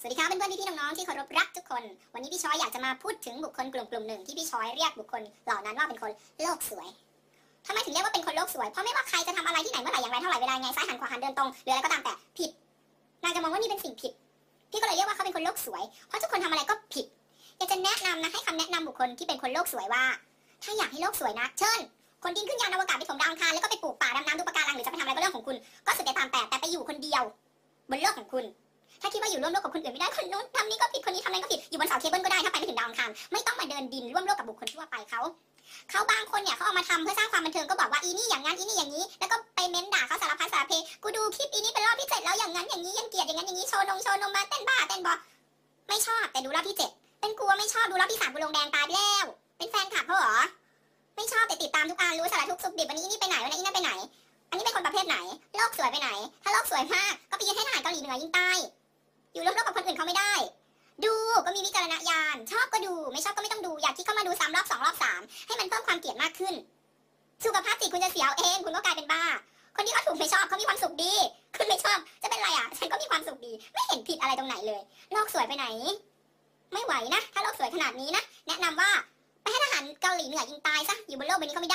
สวัสดีครับเพื่อนๆพี่ๆน้องๆที่เคารพรักทุกคน วันนี้พี่ช้อยอยากจะมาพูดถึงบุคคลกลุ่มกลุ่มหนึ่งที่พี่ช้อยเรียกบุคคลเหล่านั้นว่าเป็นคนโลกสวยทำไมถึงเรียกว่าเป็นคนโลกสวย เพราะไม่ว่าใครจะทำอะไรที่ไหนเมื่อไหร่อย่างไรเท่าไหร่เวลาไงซ้ายหันขวาหันเดินตรงหรืออะไรก็ตามแต่ผิดนางจะมองว่านี่เป็นสิ่งผิด พี่ก็เลยเรียกว่าเขาเป็นคนโลกสวย เพราะทุกคนทำอะไรก็ผิด อยากจะแนะนำนะให้คำแนะนำบุคคลที่เป็นคนโลกสวยว่า ถ้าอยากให้โลกสวยนะ เชิญ คนที่ขึ้นยานอวกาศไปถมดาวอังคารแล้วก็ไปปลูกป่าดำน้ำดูปะการังหรือจะไปทำอะไรก็เรื่องของคุณ ก็สุดแต่ตามแต่แต่ไปอยู่คนเดียว บนโลกของคุณ ถ้าคิดว่าอยู่ร่วมโลกกับคนอื่นไม่ได้คนนู้นทำนี้ก็ผิดคนนี้ทำนั้นก็ผิดอยู่บนเสาเคเบิลก็ได้ถ้าไปไม่ถึงดาวอังคารไม่ต้องมาเดินดินร่วมโลกกับบุคคลทั่วไปเขาเขาบางคนเนี่ยเขาเอามาทำเพื่อสร้างความบันเทิงก็บอกว่าอีนี่อย่างนั้นอีนี่อย่างนี้ แล้วก็ไปเม้นด่าเขาสารพัดสารเพกูดูคลิปอีนี่เป็นรอบที่เจ็ดแล้วอย่างนั้นอย่างนี้ยังเกลียดอย่างนั้นอย่างนี้โชว์นงโชว์นมมาเต้นบ้าเต้นบอไม่ชอบแต่ดูรอบที่เจ็ดเป็นกลัวไม่ชอบดูรอบที่สามกูลงแดงตายไปแล้วเป็นแฟนคลับเขาเหรอไม่ชอบแต่ติดตามทุกอันรู้สารทุกสุขดิบวันนี้อีนี่ไปไหนวันนี้อีนั่นไปไหน อันนี้เป็นคนประเภทไหนโลกสวยไปไหน ถ้าโลกสวยมากก็ไปยืนให้ทหารเกาหลีเหนือยิงใต้ อยู่ร่วมโลกกับคนอื่นเขาไม่ได้ ดูก็มีวิจารณญาณ ชอบก็ดู ไม่ชอบก็ไม่ต้องดู อยากคิดเข้ามาดูซ้ำรอบสองรอบสามให้มันเพิ่มความเกลียดมากขึ้น สุขภาพจิตคุณจะเสียเอง คุณก็กลายเป็นบ้า คนที่เขาถูกไม่ชอบเขามีความสุขดี คุณไม่ชอบจะเป็นไรอะ ฉันก็มีความสุขดี ไม่เห็นผิดอะไรตรงไหนเลย โลกสวยไปไหน ไม่ไหวนะ ถ้าโลกสวยขนาดนี้นะ แนะนำว่าไปให้ทหารเกาหลีเหนือยิงตายซะ อยู่บนโลกใบนี้ก็ไม่ได้